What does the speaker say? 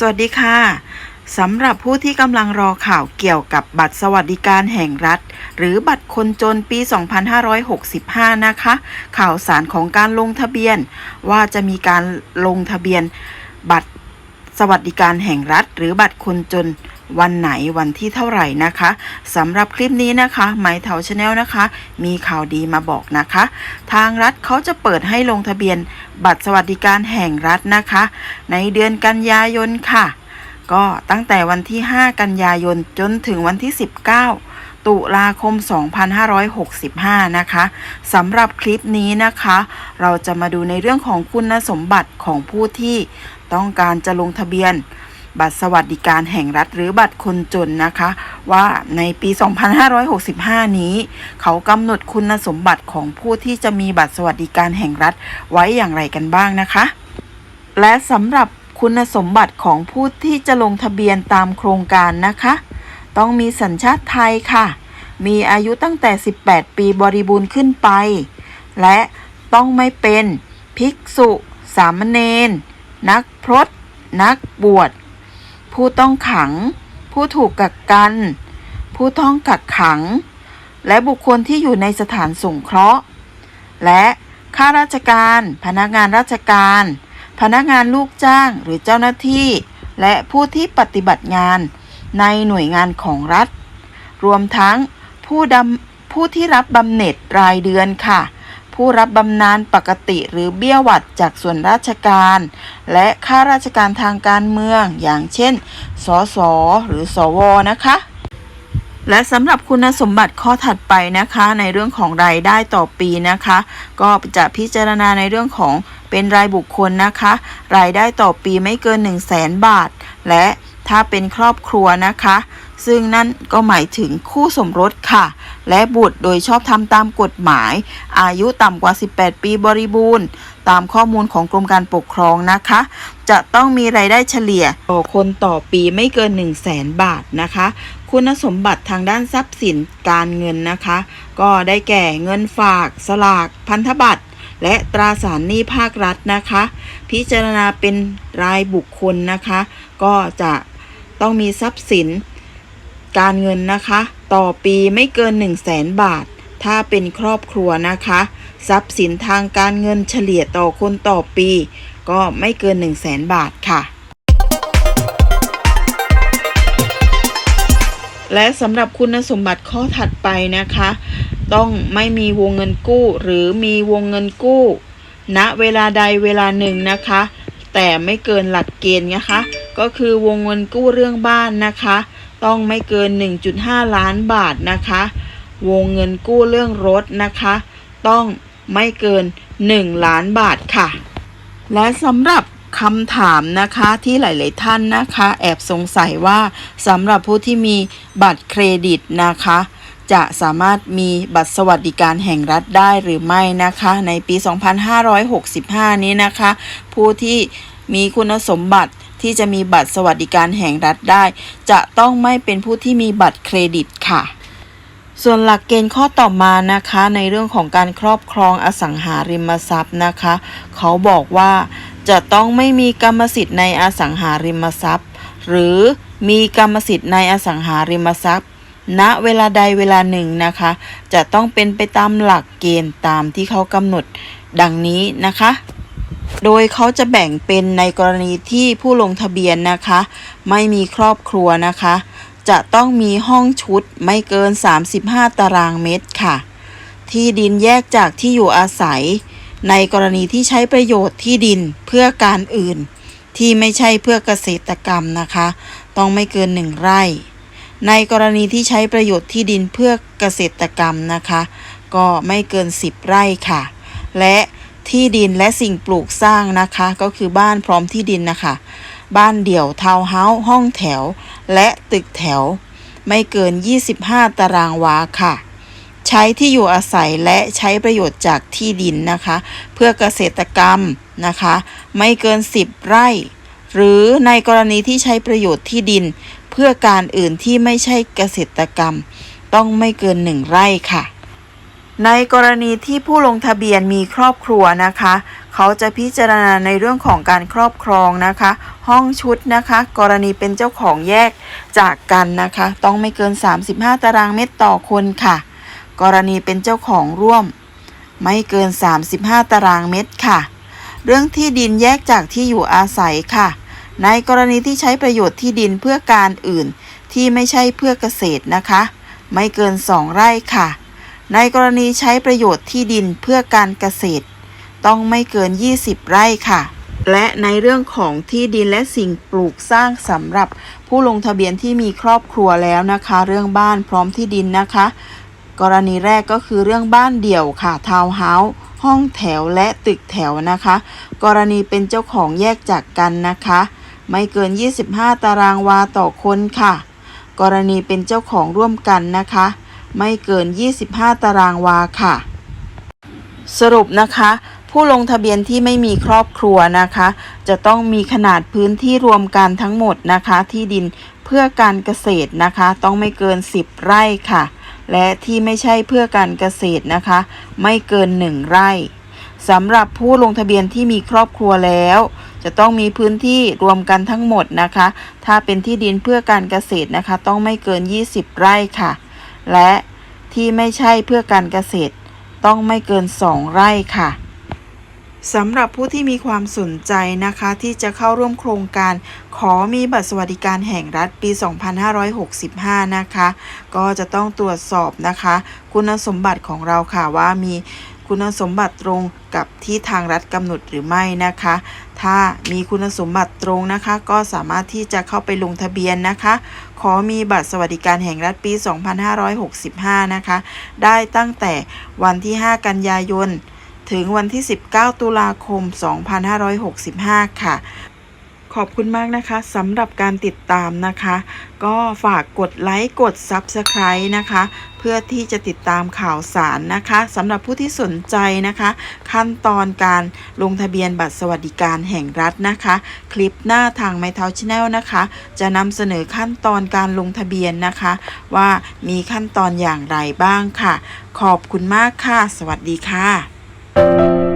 สวัสดีค่ะสำหรับผู้ที่กำลังรอข่าวเกี่ยวกับบัตรสวัสดิการแห่งรัฐ หรือบัตรคนจนปี 2565 นะคะ ข่าวสารของการลงทะเบียน ว่าจะมีการลงทะเบียนบัตรสวัสดิการแห่งรัฐ หรือบัตรคนจน วันไหนวันที่เท่าไหร่นะคะสำหรับคลิปนี้นะคะไมเถาชาแนลนะคะ มีข่าวดีมาบอกนะคะ ทางรัฐเขาจะเปิดให้ลงทะเบียนบัตรสวัสดิการแห่งรัฐนะคะ ในเดือนกันยายนค่ะ ก็ตั้งแต่วันที่ 5 กันยายนจนถึงวันที่ 19 ตุลาคม 2565 นะคะสำหรับคลิปนี้นะคะ เราจะมาดูในเรื่องของคุณสมบัติของผู้ที่ต้องการจะลงทะเบียน บัตรสวัสดิการแห่งรัฐหรือบัตรคนจนนะคะ ว่าในปี 2565 นี้ เขากำหนดคุณสมบัติของผู้ที่จะมีบัตรสวัสดิการแห่งรัฐไว้อย่างไรกันบ้างนะคะ และสำหรับคุณสมบัติของผู้ที่จะลงทะเบียนตามโครงการนะคะ ต้องมีสัญชาติไทยค่ะ มีอายุตั้งแต่ 18 ปีบริบูรณ์ขึ้นไป และต้องไม่เป็นภิกษุ สามเณร นักพรต นักบวช ผู้ต้องขัง ผู้ถูกกักกัน ผู้ต้องกักขัง และบุคคลที่อยู่ในสถานสงเคราะห์ และข้าราชการ พนักงานราชการ พนักงานลูกจ้างหรือเจ้าหน้าที่ และผู้ที่ปฏิบัติงานในหน่วยงานของรัฐ รวมทั้งผู้ดำผู้ที่รับบำเหน็จรายเดือนค่ะ ผู้รับบำนาญปกติหรือเบี้ยหวัดจากส่วนราชการ และข้าราชการทางการเมือง อย่างเช่น สส หรือ สว นะคะและสำหรับคุณสมบัติข้อถัดไปนะคะ ในเรื่องของรายได้ต่อปีนะคะ ก็จะพิจารณาในเรื่องของเป็นรายบุคคลนะคะ รายได้ต่อปีไม่เกิน 1 0 0 0 0แสนบาท และถ้าเป็นครอบครัวนะคะ ซึ่งนั่นก็หมายถึงคู่สมรสค่ะ และบุตรโดยชอบทำตามกฎหมาย อายุต่ำกว่า 18 ปีบริบูรณ์ ตามข้อมูลของกรมการปกครองนะคะ จะต้องมีรายได้เฉลี่ยต่อคนต่อปีไม่เกิน 1 0 0 0 0แสนบาทนะคะ คุณสมบัติทางด้านทรัพย์สินการเงินนะคะ ก็ได้แก่เงินฝาก สลาก พันธบัตรและตราสารหนี้ภาครัฐนะคะ พิจารณาเป็นรายบุคคลนะคะ ก็จะต้องมีทรัพย์สิน การเงินนะคะ ต่อปีไม่เกิน 1 0 0 0 0แสนบาท ถ้าเป็นครอบครัวนะคะ ทรัพย์สินทางการเงินเฉลี่ยต่อคนต่อปี ก็ไม่เกิน 1 0 0 0 0แสนบาทค่ะ และสำหรับคุณสมบัติข้อถัดไปนะคะ ต้องไม่มีวงเงินกู้ หรือมีวงเงินกู้ณเวลาใดเวลาหนึ่งนะคะ แต่ไม่เกินหลักเกณฑ์นะคะ ก็คือวงเงินกู้เรื่องบ้านนะคะ ต้องไม่เกิน 1.5 ล้านบาทนะคะ วงเงินกู้เรื่องรถนะคะ ต้องไม่เกิน 1 ล้านบาทค่ะ และสำหรับคำถามนะคะที่หลาย ๆ ท่านนะคะ แอบสงสัยว่าสำหรับผู้ที่มีบัตรเครดิตนะคะ จะสามารถมีบัตรสวัสดิการแห่งรัฐได้หรือไม่นะคะ ในปี 2565 นี้นะคะ ผู้ที่มีคุณสมบัติ ที่จะมีบัตรสวัสดิการแห่งรัฐได้ จะต้องไม่เป็นผู้ที่มีบัตรเครดิตค่ะส่วนหลักเกณฑ์ข้อต่อมานะคะในเรื่องของการครอบครองอสังหาริมทรัพย์นะคะ เขาบอกว่าจะต้องไม่มีกรรมสิทธิ์ในอสังหาริมทรัพย์ หรือมีกรรมสิทธิ์ในอสังหาริมทรัพย์ ณเวลาใดเวลาหนึ่งนะคะ จะต้องเป็นไปตามหลักเกณฑ์ตามที่เขากำหนดดังนี้นะคะ โดยเขาจะแบ่งเป็นในกรณีที่ผู้ลงทะเบียนนะคะ ไม่มีครอบครัวนะคะ จะต้องมีห้องชุดไม่เกิน 35 ตารางเมตรค่ะ ที่ดินแยกจากที่อยู่อาศัย ในกรณีที่ใช้ประโยชน์ที่ดินเพื่อการอื่น ที่ไม่ใช่เพื่อเกษตรกรรมนะคะ ต้องไม่เกิน1ไร่ ในกรณีที่ใช้ประโยชน์ที่ดินเพื่อเกษตรกรรมนะคะ ก็ไม่เกิน 10 ไร่ค่ะ และ ที่ดินและสิ่งปลูกสร้างนะคะ ก็คือบ้านพร้อมที่ดินนะคะ บ้านเดี่ยวทาวน์เฮาส์ห้องแถว และตึกแถว ไม่เกิน 25 ตารางวาค่ะ ใช้ที่อยู่อาศัยและใช้ประโยชน์จากที่ดินนะคะ เพื่อเกษตรกรรมนะคะ ไม่เกิน 10 ไร่ หรือในกรณีที่ใช้ประโยชน์ที่ดิน เพื่อการอื่นที่ไม่ใช่เกษตรกรรม ต้องไม่เกิน 1 ไร่ค่ะ ในกรณีที่ผู้ลงทะเบียนมีครอบครัวนะคะ เขาจะพิจารณาในเรื่องของการครอบครองนะคะ ห้องชุดนะคะ กรณีเป็นเจ้าของแยกจากกันนะคะ ต้องไม่เกิน 35 ตารางเมตรต่อคนค่ะ กรณีเป็นเจ้าของร่วม ไม่เกิน 35 ตารางเมตรค่ะ เรื่องที่ดินแยกจากที่อยู่อาศัยค่ะ ในกรณีที่ใช้ประโยชน์ที่ดินเพื่อการอื่นที่ไม่ใช่เพื่อเกษตรนะคะ ไม่เกิน 2 ไร่ค่ะ ในกรณีใช้ประโยชน์ที่ดินเพื่อการเกษตร ต้องไม่เกิน 20 ไร่ค่ะ และในเรื่องของที่ดินและสิ่งปลูกสร้างสำหรับผู้ลงทะเบียนที่มีครอบครัวแล้วนะคะ เรื่องบ้านพร้อมที่ดินนะคะ กรณีแรกก็คือเรื่องบ้านเดี่ยวค่ะทาวน์เฮาส์ห้องแถวและตึกแถวนะคะ กรณีเป็นเจ้าของแยกจากกันนะคะ ไม่เกิน 25 ตารางวาต่อคนค่ะ กรณีเป็นเจ้าของร่วมกันนะคะ ไม่เกิน 25 ตารางวาค่ะ สรุปนะคะ ผู้ลงทะเบียนที่ไม่มีครอบครัวนะคะ จะต้องมีขนาดพื้นที่รวมกันทั้งหมดนะคะ ที่ดินเพื่อการเกษตรนะคะ ต้องไม่เกิน 10 ไร่ค่ะ และที่ไม่ใช่เพื่อการเกษตรนะคะ ไม่เกิน 1 ไร่สำหรับผู้ลงทะเบียนที่มีครอบครัวแล้ว จะต้องมีพื้นที่รวมกันทั้งหมดนะคะ ถ้าเป็นที่ดินเพื่อการเกษตรนะคะ ต้องไม่เกิน 20 ไร่ค่ะ และที่ไม่ใช่เพื่อการเกษตรต้องไม่เกิน 2 ไร่ค่ะสำหรับผู้ที่มีความสนใจนะคะที่จะเข้าร่วมโครงการขอมีบัตรสวัสดิการแห่งรัฐปี 2565 นะคะ ก็จะต้องตรวจสอบนะคะ คุณสมบัติของเราค่ะว่ามี คุณสมบัติตรงกับที่ทางรัฐกำหนดหรือไม่นะคะ ถ้ามีคุณสมบัติตรงนะคะ ก็สามารถที่จะเข้าไปลงทะเบียนนะคะ ขอมีบัตรสวัสดิการแห่งรัฐปี 2565 นะคะ ได้ตั้งแต่วันที่ 5 กันยายน ถึงวันที่ 19 ตุลาคม 2565 ค่ะ ขอบคุณมากนะคะสำหรับการติดตามนะคะ ก็ฝากกดไลค์กด Subscribe นะคะ เพื่อที่จะติดตามข่าวสารนะคะสำหรับผู้ที่สนใจนะคะ ขั้นตอนการลงทะเบียนบัตรสวัสดิการแห่งรัฐนะคะ คลิปหน้าทาง My t o w Channel นะคะ จะนำเสนอขั้นตอนการลงทะเบียนนะคะ ว่ามีขั้นตอนอย่างไรบ้างค่ะ ขอบคุณมากค่ะ สวัสดีค่ะ